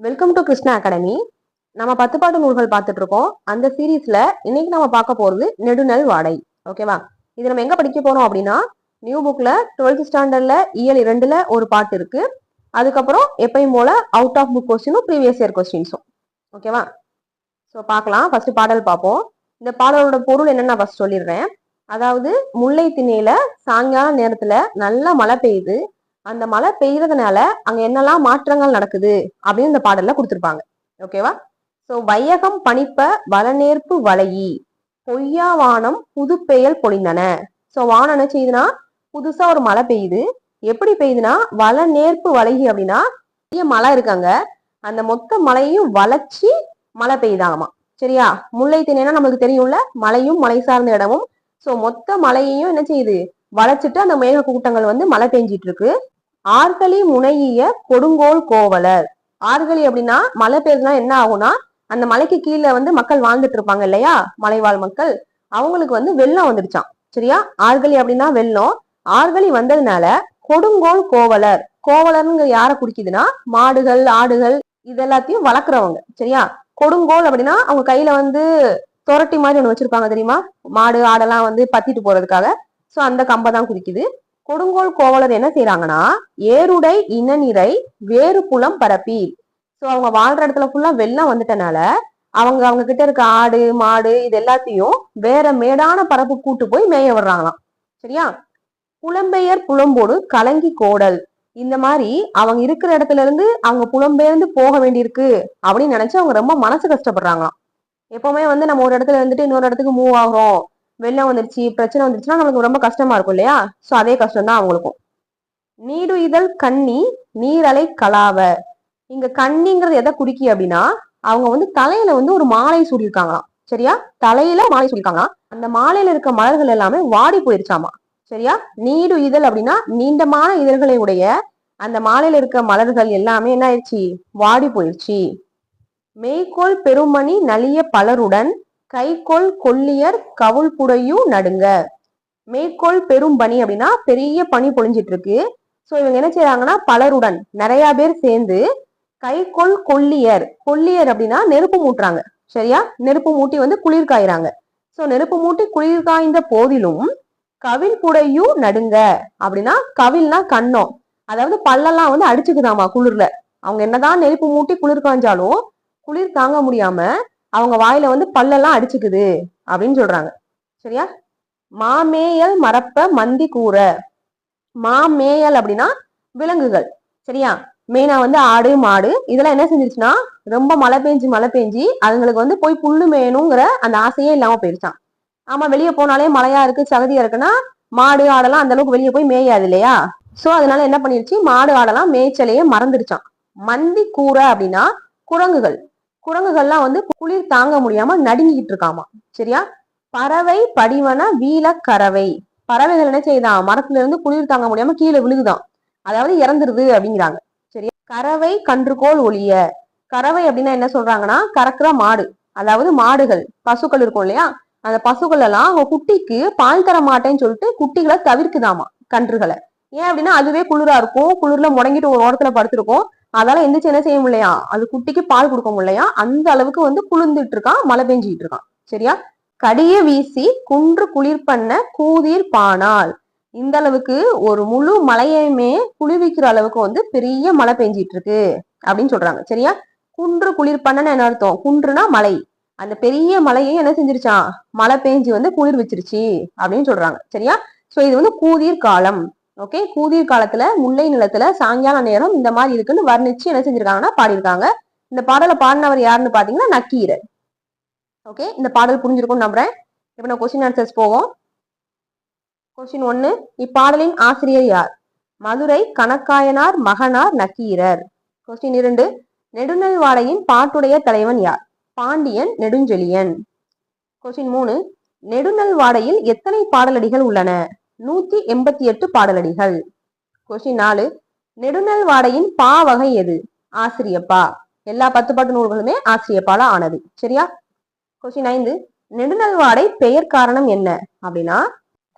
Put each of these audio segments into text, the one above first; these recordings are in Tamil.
வெல்கம் டு கிருஷ்ணா அகாடமி நம்ம பத்து பாட்டு நூல்கள் பார்த்துட்டு இருக்கோம் அந்த சீரீஸ்ல இன்னைக்கு நம்ம பார்க்க போறது நெடுநல் வாடை. ஓகேவா இது நம்ம எங்க படிக்க போறோம் அப்படின்னா நியூ புக்ல டுவெல்த் ஸ்டாண்டர்ட்ல இயல் இரண்டுல ஒரு பாட்டு இருக்கு. அதுக்கப்புறம் எப்பயும் போல அவுட் ஆஃப் புக் கொஸ்டினும் ப்ரீவியஸ் இயர் கொஸ்டின்ஸும் ஓகேவா ஸோ பார்க்கலாம். ஃபர்ஸ்ட் பாடல் பார்ப்போம். இந்த பாடலோட பொருள் என்னன்னு நான் ஃபர்ஸ்ட் சொல்லிடுறேன். அதாவது முல்லை திணையில சாயங்கால நேரத்துல நல்லா மழை பெய்யுது. அந்த மழை பெய்யறதுனால அங்க என்னெல்லாம் மாற்றங்கள் நடக்குது அப்படின்னு இந்த பாடல்ல கொடுத்துருப்பாங்க. ஓகேவா சோ வையகம் பணிப்ப வளநேர்ப்பு வளையி பொய்யா வானம் புது பெயல் பொழிந்தன. சோ வானம் என்ன செய்யுதுன்னா புதுசா ஒரு மழை பெய்யுது. எப்படி பெய்யுதுன்னா வளநேர்ப்பு வளையி அப்படின்னா பெரிய மழை இருக்காங்க அந்த மொத்த மலையும் வளைச்சி மழை பெய்யுதாமா சரியா? முல்லை திணைனா நம்மளுக்கு தெரியும்ல? மலையும் மலை சார்ந்த இடமும். சோ மொத்த மலையையும் என்ன செய்யுது? வளைச்சிட்டு அந்த மேக கூட்டங்கள் வந்து மழை பெஞ்சிட்டு இருக்கு. ஆர்களி முனையிய கொடுங்கோல் கோவலர். ஆர்களி அப்படின்னா மழை பெய்யுதுன்னா என்ன ஆகும்னா அந்த மலைக்கு கீழே வந்து மக்கள் வாழ்ந்துட்டு இருப்பாங்க இல்லையா? மலைவாழ் மக்கள். அவங்களுக்கு வந்து வெள்ளம் வந்துடுச்சாம். சரியா? ஆர்களி அப்படின்னா வெள்ளம். ஆர்களி வந்ததுனால கொடுங்கோல் கோவலர். கோவலர்ங்கிற யார குடிக்குதுன்னா மாடுகள் ஆடுகள் இது எல்லாத்தையும் வளர்க்குறவங்க. சரியா? கொடுங்கோல் அப்படின்னா அவங்க கையில வந்து துரட்டி மாதிரி ஒன்று வச்சிருப்பாங்க தெரியுமா? மாடு ஆடெல்லாம் வந்து பத்திட்டு போறதுக்காக. ஸோ அந்த கம்பை தான் குடிக்குது கொடுங்கோல் கோவலர் என்ன செய்யறாங்கன்னா ஏருடை இனநிறை வேறு புலம் பரப்பி ஸோ அவங்க வாழ்ற இடத்துல ஃபுல்லா வெள்ளம் வந்துட்டனால அவங்க அவங்க கிட்ட இருக்க ஆடு மாடு இது எல்லாத்தையும் வேற மேடான பரப்பு கூட்டு போய் மேய விடுறாங்களாம். சரியா? புலம்பெயர் புலம்போடு கலங்கி கோடல். இந்த மாதிரி அவங்க இருக்கிற இடத்துல இருந்து அவங்க புலம்பெயர்ந்து போக வேண்டியிருக்கு அப்படின்னு நினைச்சு அவங்க ரொம்ப மனசு கஷ்டப்படுறாங்களாம். எப்பவுமே வந்து நம்ம ஒரு இடத்துல இருந்துட்டு இன்னொரு இடத்துக்கு மூவ் ஆகிறோம். வெள்ளம் வந்துருச்சு பிரச்சனை வந்துருச்சுன்னா நமக்கு ரொம்ப கஷ்டமா இருக்கும் இல்லையா? சோ அதே கஷ்டம் தான் அவங்களுக்கும். நீடுதல் கண்ணி நீரலை கலாவ. இங்க கண்ணிங்கிறது எதை குறிக்கி அப்படின்னா அவங்க வந்து தலையில வந்து ஒரு மாலை சூடியிருக்காங்களாம். சரியா? தலையில மாலை சூடியிருக்காங்களாம். அந்த மாலையில இருக்க மலர்கள் எல்லாமே வாடி போயிருச்சாமா? சரியா? நீடு இதழ் அப்படின்னா நீண்டமான இதழ்களை உடைய அந்த மாலையில இருக்க மலர்கள் எல்லாமே என்ன ஆயிடுச்சு வாடி போயிடுச்சு மெய்கோல் பெருமணி நலிய பலருடன் கைக்கோள் கொல்லியர் கவுள் புடையும் நடுங்க. மேற்கோள் பெரும் பனி அப்படின்னா பெரிய பனி பொழிஞ்சிட்டு இருக்கு ஸோ இவங்க என்ன செய்யறாங்கன்னா பலருடன் நிறைய பேர் சேர்ந்து கைகொள் கொல்லியர் கொல்லியர் அப்படின்னா நெருப்பு மூட்டுறாங்க. சரியா? நெருப்பு மூட்டி வந்து குளிர் காயிறாங்க. ஸோ நெருப்பு மூட்டி குளிர் காய்ந்த போதிலும் கவில் புடையும் நடுங்க அப்படின்னா கவில்னா கண்ணம். அதாவது பல்லெல்லாம் வந்து அடிச்சுக்குதாமா குளிர்ல. அவங்க என்னதான் நெருப்பு மூட்டி குளிர் காய்ஞ்சாலும் குளிர் தாங்க முடியாம அவங்க வாயில வந்து பல்லெல்லாம் அடிச்சுக்குது அப்படின்னு சொல்றாங்க. சரியா? மாமேயல் மரப்ப மந்தி கூற. மாமேயல் அப்படின்னா விலங்குகள். சரியா? மெயினா வந்து ஆடு மாடு. இதெல்லாம் என்ன செஞ்சிருச்சுன்னா ரொம்ப மழை பெஞ்சு மழை பெஞ்சு அதுங்களுக்கு வந்து போய் புல்லு மேயணுங்கிற அந்த ஆசையே இல்லாம போயிருச்சான் ஆமா வெளியே போனாலே மழையா இருக்கு சகதியா இருக்குன்னா மாடு ஆடெல்லாம் அந்த அளவுக்கு வெளியே போய் மேயாது இல்லையா? சோ அதனால என்ன பண்ணிருச்சு? மாடு ஆடெல்லாம் மேய்ச்சலையே மறந்துடுச்சான் மந்தி கூரை அப்படின்னா குரங்குகள். குரங்குகள்லாம் வந்து குளிர் தாங்க முடியாம நடுங்கிக்கிட்டு இருக்காமா? சரியா? பறவை படிவன வீல கறவை. பறவைகள் என்ன செய்யுதான் மரத்துல இருந்து குளிர் தாங்க முடியாம கீழே விழுகுதான் அதாவது இறந்துருது அப்படிங்கிறாங்க. சரியா? கறவை கன்றுகோள் ஒளிய கறவை அப்படின்னா என்ன சொல்றாங்கன்னா கறக்குற மாடு. அதாவது மாடுகள் பசுக்கள் இருக்கும் இல்லையா? அந்த பசுக்கள் எல்லாம் அவங்க குட்டிக்கு பால் தர மாட்டேன்னு சொல்லிட்டு குட்டிகளை தவிர்க்குதாமா கன்றுகளை. ஏன் அப்படின்னா அதுவே குளிரா இருக்கும். குளிர்ல முடங்கிட்டு ஒரு ஓரத்துல படுத்திருக்கும். அதால எந்திரிச்சு என்ன செய்ய முடியலையா? அது குட்டிக்கு பால் கொடுக்க முடியலையா? அந்த அளவுக்கு வந்து குளிர்ந்துட்டு இருக்கான் மழை பெஞ்சிட்டு இருக்கான். சரியா? கடிய வீசி குன்று குளிர் பண்ண கூதிர் பானால். இந்த அளவுக்கு ஒரு முழு மலையுமே குளிர்விக்கிற அளவுக்கு வந்து பெரிய மழை பெஞ்சிட்டு இருக்கு அப்படின்னு சொல்றாங்க. சரியா? குன்று குளிர் பண்ணன்னு என்ன அர்த்தம்? குன்றுனா மலை. அந்த பெரிய மலையை என்ன செஞ்சிருச்சான்? மழை பெஞ்சு வந்து குளிர் வச்சிருச்சு அப்படின்னு சொல்றாங்க. சரியா? சோ இது வந்து கூதிர் காலம். ஓகே கூதிர் காலத்துல முல்லை நிலத்துல சாயங்கால நேரம் இந்த மாதிரி இருக்குன்னு வர்ணிச்சு என்ன செஞ்சிருக்காங்கன்னா பாடியிருக்காங்க. இந்த பாடலை பாடினவர் யாருன்னு பாத்தீங்கன்னா நக்கீரர் ஓகே இந்த பாடல் புரிஞ்சிருக்கும்னு நம்புறேன். இப்போ நான் கொஸ்டின் ஆன்சர்ஸ் போவோம். கொஸ்டின் ஒன்று இப்பாடலின் ஆசிரியர் யார்? மதுரை கணக்காயனார் மகனார் நக்கீரர். கொஸ்டின் இரண்டு நெடுநல்வாடையின் பாட்டுடைய தலைவன் யார்? பாண்டியன் நெடுஞ்செழியன். கொஸ்டின் மூணு நெடுநல்வாடையில் எத்தனை பாடலடிகள் உள்ளன? நூத்தி எண்பத்தி எட்டு பாடலடிகள். கொஸ்டின் நாலு நெடுநல்வாடையின் பா வகை எது? ஆசிரியப்பா. எல்லா பத்து பாட்டு நூல்களுமே ஆசிரியப்பால ஆனது. சரியா? கொஸ்டின் ஐந்து நெடுநல்வாடை பெயர் காரணம் என்ன? அப்படின்னா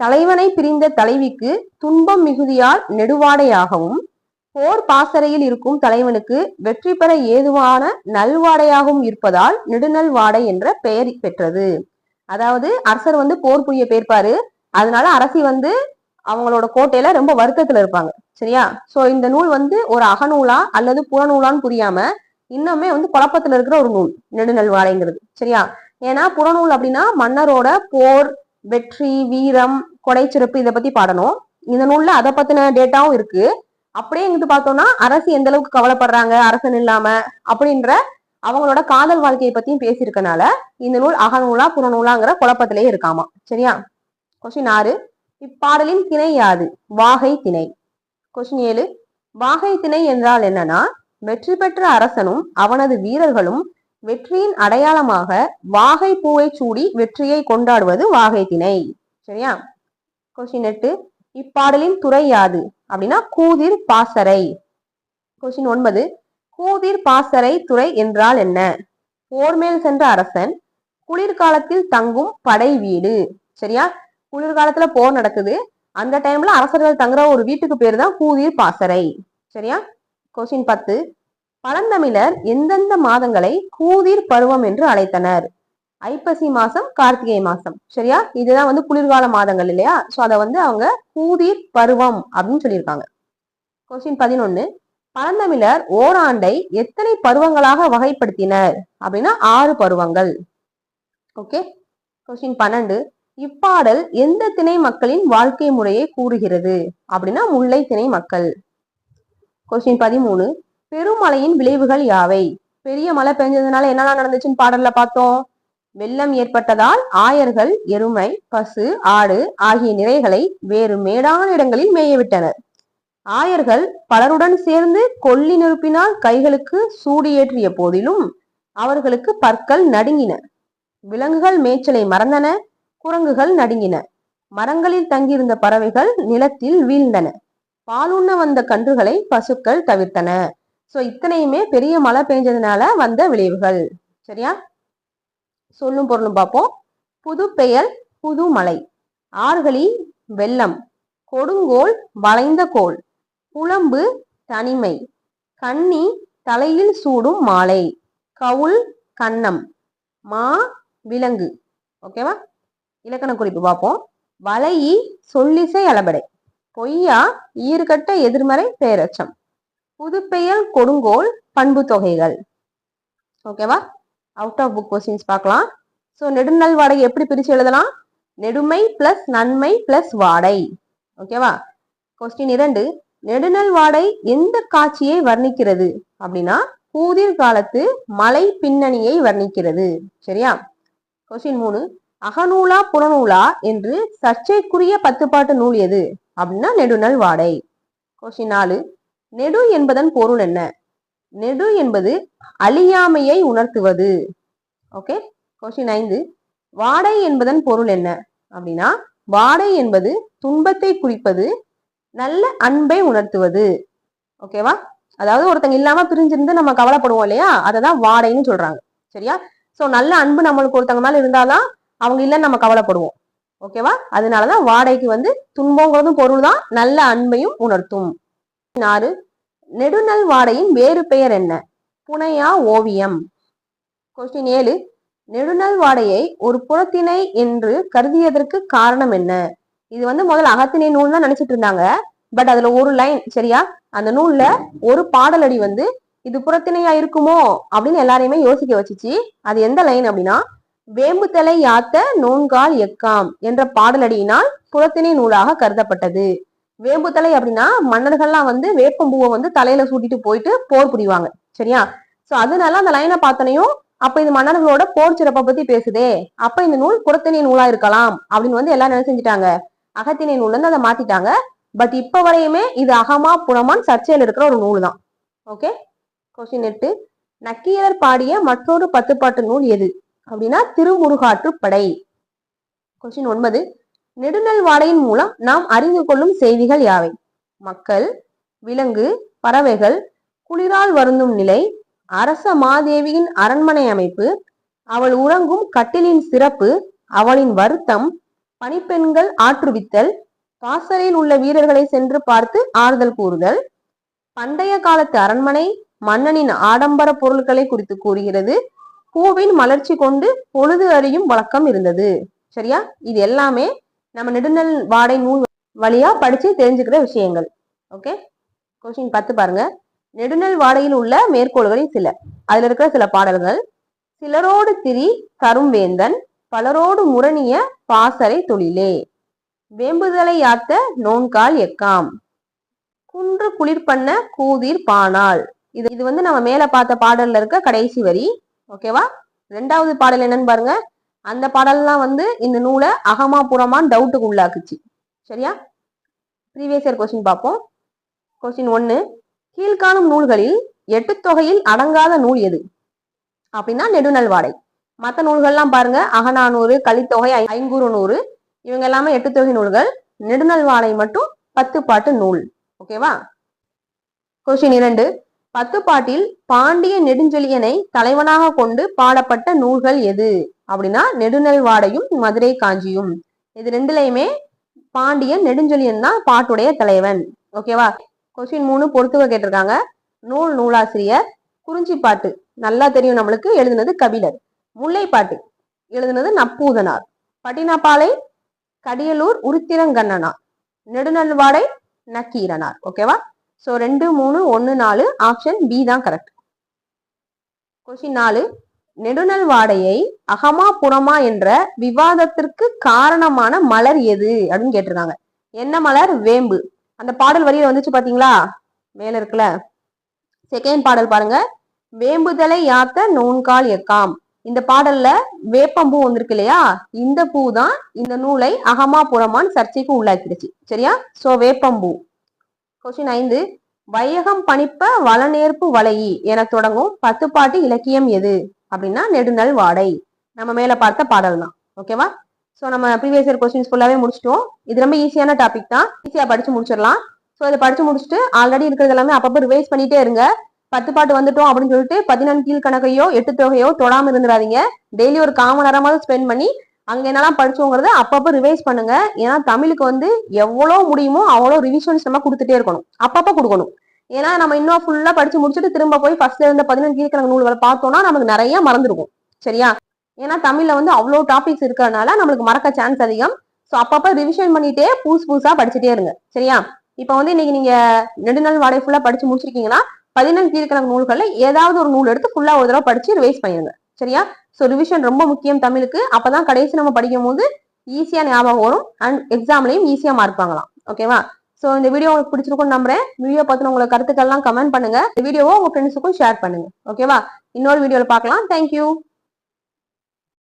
தலைவனை பிரிந்த தலைவிக்கு துன்பம் மிகுதியால் நெடுவாடையாகவும் போர் பாசறையில் இருக்கும் தலைவனுக்கு வெற்றி பெற ஏதுவான நல்வாடையாகவும் இருப்பதால் நெடுநல் வாடை என்ற பெயர் பெற்றது. அதாவது அரசர் வந்து போர் புரிய பெயர்ப்பாரு. அதனால அரசி வந்து அவங்களோட கோட்டையில ரொம்ப வருத்தத்துல இருப்பாங்க. சரியா? சோ இந்த நூல் வந்து ஒரு அகநூலா அல்லது புறநூலான்னு புரியாம இன்னுமே வந்து குழப்பத்துல இருக்கிற ஒரு நூல் நெடுநல்வாழைங்கிறது. சரியா? ஏன்னா புறநூல் அப்படின்னா மன்னரோட போர் வெற்றி வீரம் கொடைச்சிறப்பு இதை பத்தி பாடணும். இந்த நூல்ல அதை பத்தின டேட்டாவும் இருக்கு. அப்படியே இங்கிட்டு பார்த்தோம்னா அரசு எந்த அளவுக்கு கவலைப்படுறாங்க அரசன் இல்லாம அப்படின்ற அவங்களோட காதல் வாழ்க்கையை பத்தியும் பேசியிருக்கனால இந்த நூல் அகநூலா புறநூலாங்கிற குழப்பத்திலேயே இருக்காமா. சரியா? கொஸ்டின் ஆறு. இப்பாடலின் திணை யாது? வாகை திணை. கொஸ்டின் ஏழு. வாகை திணை என்றால் என்னன்னா வெற்றி பெற்ற அரசனும் அவனது வீரர்களும் வெற்றியின் அடையாளமாக வாகை பூவை சூடி வெற்றியை கொண்டாடுவது வாகை திணை. சரியா? கொஸ்டின் எட்டு. இப்பாடலின் துறை யாது? அப்படின்னா கூதிர் பாசறை. கொஸ்டின் ஒன்பது. கூதிர் பாசறை துறை என்றால் என்ன? போர் மேல் சென்ற அரசன் குளிர்காலத்தில் தங்கும் படை வீடு. சரியா? குளிர்காலத்துல போர் நடக்குது. அந்த டைம்ல அரசர்கள் தங்குற ஒரு வீட்டுக்கு பேர் தான் கூதிர் பாசறை. சரியா? கொஸ்டின் பத்து. பழந்தமிழர் எந்தெந்த மாதங்களை கூதிர் பருவம் என்று அழைத்தனர்? ஐப்பசி மாசம் கார்த்திகை மாசம். சரியா? இதுதான் வந்து குளிர்கால மாதங்கள் இல்லையா? சோ அதை வந்து அவங்க கூதிர் பருவம் அப்படின்னு சொல்லியிருக்காங்க. கொஸ்டின் பதினொன்னு. பழந்தமிழர் ஓராண்டை எத்தனை பருவங்களாக வகைப்படுத்தினர்? அப்படின்னா ஆறு பருவங்கள். ஓகே கொஸ்டின் பன்னெண்டு. இப்பாடல் எந்த திணை மக்களின் வாழ்க்கை முறையை கூறுகிறது? அப்படின்னா முல்லை திணை மக்கள். கொஸ்டின் பதிமூணு. பெருமழையின் விளைவுகள் யாவை? பெரிய மழை பெஞ்சதுனால என்னெல்லாம் நடந்துச்சுன்னு பாடல்ல பார்த்தோம். வெள்ளம் ஏற்பட்டதால் ஆயர்கள் எருமை பசு ஆடு ஆகிய நிறைகளை வேறு மேடான இடங்களில் மேயவிட்டனர் ஆயர்கள் பலருடன் சேர்ந்து கொல்லி நெருப்பினால் கைகளுக்கு சூடியேற்றிய போதிலும் அவர்களுக்கு பற்கள் நடுங்கின. விலங்குகள் மேய்ச்சலை மறந்தன. குரங்குகள் நடுங்கின. மரங்களில் தங்கியிருந்த பறவைகள் நிலத்தில் வீழ்ந்தன. பாலுண்ண வந்த கன்றுகளை பசுக்கள் தவிர்த்தன. சோ இத்தனையுமே பெரிய மழை பெஞ்சதுனால வந்த விளைவுகள். சரியா? சொல்லும் பொருளும் பார்ப்போம். புது பெயர் புது மலை. ஆறுகளி வெள்ளம். கொடுங்கோல் வளைந்த கோல் புலம்பு தனிமை. கண்ணி தலையில் சூடும் மாலை. கவுள் கன்னம். மா விலங்கு. ஓகேவா? இலக்கண குறிப்பு பார்ப்போம். வலையி சொல்லிசை அளபடை. பொய்யா ஈர்கட்ட எதிர்மறை பேரச்சம். புதுப்பெயர் கொடுங்கோல் பண்பு தொகைகள். ஓகேவா அவுட் ஆஃப் புக் கொஸ்டின்ஸ் பார்க்கலாம். ஸோ நெடுநல் வாடகை எப்படி பிரித்து எழுதலாம்? நெடுமை பிளஸ் நன்மை பிளஸ் வாடை. ஓகேவா கொஸ்டின் இரண்டு. நெடுநல் வாடை எந்த காட்சியை வர்ணிக்கிறது? அப்படின்னா கூதிர் காலத்து மலை பின்னணியை வர்ணிக்கிறது. சரியா? கொஸ்டின் மூணு. அகநூலா புறநூலா என்று சர்ச்சைக்குரிய பத்துப்பாட்டு நூல் எது? அப்படின்னா நெடுநல் வாடை. கொஸ்டின் நாலு நெடு என்பதன் பொருள் என்ன? நெடு என்பது அழியாமையை உணர்த்துவது. ஓகே கொஸ்டின் ஐந்து வாடை என்பதன் பொருள் என்ன? அப்படின்னா வாடை என்பது துன்பத்தை குறிப்பது நல்ல அன்பை உணர்த்துவது. ஓகேவா அதாவது ஒருத்தங்க இல்லாம பிரிஞ்சிருந்து நம்ம கவலைப்படுவோம் இல்லையா? அதை தான் வாடைன்னு சொல்றாங்க. சரியா? சோ நல்ல அன்பு நம்மளுக்கு ஒருத்தங்க மேல இருந்தாதான் அவங்க இல்லைன்னு நம்ம கவலைப்படுவோம். ஓகேவா அதனாலதான் வாடகைக்கு வந்து துன்பங்கிறதும் பொருள் தான் நல்ல அன்பையும் உணர்த்தும். ஆறு நெடுநல் வாடையின் வேறு பெயர் என்ன? புனையா ஓவியம். கொஸ்டின் ஏழு நெடுநல் வாடையை ஒரு புறத்திணை என்று கருதியதற்கு காரணம் என்ன? இது வந்து முதல்ல அகத்திணை நூல் தான் நினைச்சிட்டு இருந்தாங்க. பட் அதுல ஒரு லைன் சரியா? அந்த நூல்ல ஒரு பாடலடி வந்து இது புறத்திணையா இருக்குமோ? அப்படின்னு எல்லாரையுமே யோசிக்க வச்சுச்சு. அது எந்த லைன் அப்படின்னா வேம்புத்தலை யாத்த நோன்கால் எக்காம் என்ற பாடலடியினால் புறத்திணை நூலாக கருதப்பட்டது. வேம்புத்தலை அப்படின்னா மன்னர்கள்லாம் வந்து வேப்பம்பூவை வந்து தலையில சூட்டிட்டு போயிட்டு போர் புரிவாங்க. சரியா? சோ அதனால அந்த லைனை பார்த்தனையும் அப்ப இது மன்னர்களோட போர் சிறப்பை பத்தி பேசுதே. அப்ப இந்த நூல் புறத்திணை நூலா இருக்கலாம் அப்படின்னு வந்து எல்லாம் என்ன செஞ்சுட்டாங்க? அகத்திணை நூல்ல இருந்து அதை மாத்திட்டாங்க. பட் இப்ப வரையுமே இது அகமா புறமான் சர்ச்சையில் இருக்கிற ஒரு நூல் தான் ஓகே கொஸ்டின் எட்டு. நக்கீரர் பாடிய மற்றொரு பத்துப்பாட்டு நூல் எது? அப்படின்னா திருமுருகாற்றுப்படை கொஸ்டின் ஒன்பது. நெடுநல் வாடையின் மூலம் நாம் அறிந்து கொள்ளும் செய்திகள் யாவை? மக்கள் விலங்கு பறவைகள் குளிரால் வருந்தும் நிலை அரச மாதேவியின் அரண்மனை அமைப்பு அவள் உறங்கும் கட்டிலின் சிறப்பு அவளின் வருத்தம் பணிப்பெண்கள் ஆற்றுவித்தல் பாசறையில் உள்ள வீரர்களை சென்று பார்த்து ஆறுதல் கூறுதல் பண்டைய காலத்து அரண்மனை மன்னனின் ஆடம்பர பொருட்களை குறித்து கூறுகிறது பூவின் மலர்ச்சி கொண்டு பொழுது அறியும் வழக்கம் இருந்தது. சரியா? இது எல்லாமே நம்ம நெடுநல் வாடை நூல் வழியா படிச்சு தெரிஞ்சுக்கிற விஷயங்கள். ஓகே கொஸ்டின் பத்து பாருங்க. நெடுநல் வாடையில் உள்ள மேற்கோள்களில் சில. அதுல இருக்கிற சில பாடல்கள். சிலரோடு திரி தரும் வேந்தன் பலரோடு முரணிய பாசறை தொழிலே. வேம்புதலை யாத்த நோன்கால் எக்காம். குன்று குளிர் பண்ண கூதிர் பானால் இது இது வந்து நம்ம மேல பார்த்த பாடல்ல இருக்க கடைசி வரி. ஓகேவா? ரெண்டாவது பாடல் என்னன்னு பாருங்க. அந்த பாடல்லாம் வந்து இந்த நூலை அகமா புறமான்னு டவுட்டுக்கு உள்ளாக்குச்சு. சரியா? ப்ரீவியஸ் இயர் கொஸ்டின் பார்ப்போம். கொஸ்டின் ஒன்னு கீழ்காணும் நூல்களில் எட்டு தொகையில் அடங்காத நூல் எது? அப்படின்னா நெடுநல் வாடை மற்ற நூல்கள்லாம் பாருங்க. அகநானூறு கலித்தொகை ஐ- ஐங்குறு நூறு இவங்க எல்லாமே எட்டு தொகை நூல்கள். நெடுநல் வாடை மட்டும் பத்து பாட்டு நூல். ஓகேவா? கொஸ்டின் இரண்டு பத்து பாட்டில் பாண்டிய நெடுஞ்செழியனை தலைவனாக கொண்டு பாடப்பட்ட நூல்கள் எது? அப்படின்னா நெடுநல் வாடையும் மதுரை காஞ்சியும். இது ரெண்டுலையுமே பாண்டியன் நெடுஞ்செழியன் தான் பாட்டுடைய தலைவன். ஓகேவா கொஸ்டின் மூணு பொறுத்துவ கேட்டிருக்காங்க. நூல் நூலாசிரியர் குறிஞ்சிப்பாட்டு நல்லா தெரியும் நம்மளுக்கு. எழுதுனது கபிலர். முல்லைப்பாட்டு எழுதுனது நப்பூதனார். பட்டினப்பாலை கடியலூர் உருத்திரங்கண்ணனார். நெடுநல்வாடை நக்கீரனார். ஓகேவா ஸோ ரெண்டு மூணு ஒன்று நாலு ஆப்ஷன் பி தான் கரெக்ட் கொஸ்டின் நாலு நெடுநல் வாடையை அகமா புறமா என்ற விவாதத்திற்கு காரணமான மலர் எது? அப்படின்னு கேட்டிருக்காங்க. என்ன மலர்? வேம்பு. அந்த பாடல் வரியில வந்துச்சு பாத்தீங்களா? மேல இருக்குல்ல? செகண்ட் பாடல் பாருங்க. வேம்புதலை யாத்த நோன்கால் எக்காம்? இந்த பாடல்ல வேப்பம்பூ வந்திருக்கு இல்லையா? இந்த பூ தான் இந்த நூலை அகமா புறமான் சர்ச்சைக்கு உள்ளாக்கிடுச்சு. சரியா? சோ வேப்பம்பூ. கொஸ்டின் ஐந்து. வையகம் பணிப்ப வளநேர்ப்பு வலையி என தொடங்கும் பத்துப்பாட்டு இலக்கியம் எது? அப்படின்னா நெடுநல் வாடை. நம்ம மேல பார்த்த பாடல் தான். ஓகேவா ஸோ நம்ம ப்ரீவியஸ் இயர் கொஸ்டின்ஸ் ஃபுல்லாவே முடிச்சிட்டோம். இது ரொம்ப ஈஸியான டாபிக் தான். ஈஸியா படிச்சு முடிச்சிடலாம். ஸோ இதை படிச்சு முடிச்சுட்டு ஆல்ரெடி இருக்கிறது எல்லாமே அப்பப்போ ரிவைஸ் பண்ணிட்டே இருங்க. பத்து பாட்டு வந்துட்டோம் அப்படின்னு சொல்லிட்டு பதினான்கு கீழ் கணக்கையோ எட்டு தொகையோ தொடாம இருந்துடாதீங்க. டெய்லி ஒரு காமன் நேரமாவது ஸ்பெண்ட் பண்ணி அங்க என்னெல்லாம் படிச்சோங்கிறத அப்பப்போ ரிவைஸ் பண்ணுங்க. ஏன்னா தமிழுக்கு வந்து எவ்வளவு முடியுமோ அவ்வளோ ரிவிஷன்ஸ் நம்ம கொடுத்துட்டே இருக்கணும். அப்பப்போ கொடுக்கணும். ஏன்னா நம்ம இன்னும் ஃபுல்லா படிச்சு முடிச்சுட்டு திரும்ப போய் ஃபர்ஸ்ட்ல இருந்த பதினஞ்சு கீழ்கணக்கு நூல்களை பார்த்தோம்னா நமக்கு நிறைய மறந்துருக்கும். சரியா? ஏன்னா தமிழ்ல வந்து அவ்வளோ டாபிக்ஸ் இருக்கிறதுனால நம்மளுக்கு மறக்க சான்ஸ் அதிகம். ஸோ அப்பப்போ ரிவிஷன் பண்ணிட்டே புதுசு புதுசா படிச்சுட்டே இருங்க. சரியா? இப்போ வந்து இன்னைக்கு நீங்க நெடுநாள் வாடகை ஃபுல்லா படிச்சு முடிச்சிருக்கீங்கன்னா பதினஞ்சு கீழ்கணக்கு நூல்களில் ஏதாவது ஒரு நூல் எடுத்து ஃபுல்லா ஒரு தடவை படிச்சு ரிவைஸ் பண்ணிடுங்க சரியா? ஸோ ரிவிஷன் ரொம்ப முக்கியம் தமிழுக்கு. அப்பதான் கடைசி நம்ம படிக்கும் போது ஈஸியா ஞாபகம் வரும். அண்ட் எக்ஸாம்லயும் ஈஸியா மார்க் வாங்கலாம். ஓகேவா ஸோ இந்த வீடியோ உங்களுக்கு பிடிச்சிருக்கும்னு நம்புறேன். வீடியோ பத்தின உங்களுக்கு கருத்துக்கள்லாம் கமெண்ட் பண்ணுங்க. இந்த வீடியோவை உங்க ஃப்ரெண்ட்ஸுக்கும் ஷேர் பண்ணுங்க. ஓகேவா இன்னொரு வீடியோல பார்க்கலாம். தேங்க்யூ